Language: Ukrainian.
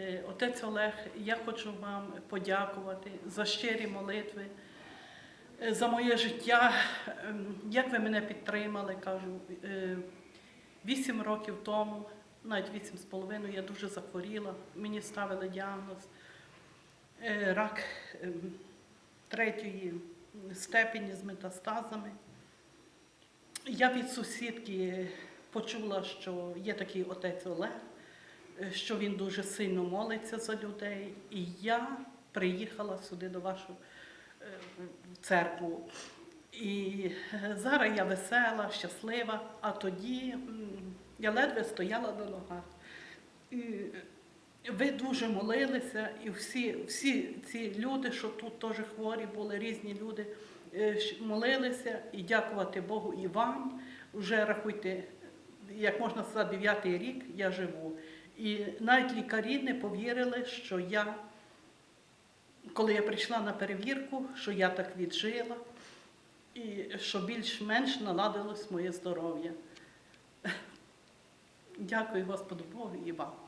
Е, Отець Олег, я хочу вам подякувати за щирі молитви, е, за моє життя, ем, як ви мене підтримали, кажу. Е, Вісім років тому, навіть вісім з половиною, я дуже захворіла. Мені ставили діагноз рак ем, третьої степені з метастазами. Я від сусідки почула, що є такий отець Олег, що він дуже сильно молиться за людей. І я приїхала сюди до вашу е, церкву. І е, зараз я весела, щаслива, а тоді я ледве стояла на ногах. І ви дуже молилися, і всі, всі ці люди, що тут теж хворі були, різні люди, е, молилися і дякувати Богу і вам. Вже рахуйте, як можна сказати, дев'ятий рік я живу. І навіть лікарі не повірили, що я, коли я прийшла на перевірку, що я так віджила, і що більш-менш наладилось моє здоров'я. Дякую Господу Богу і вам.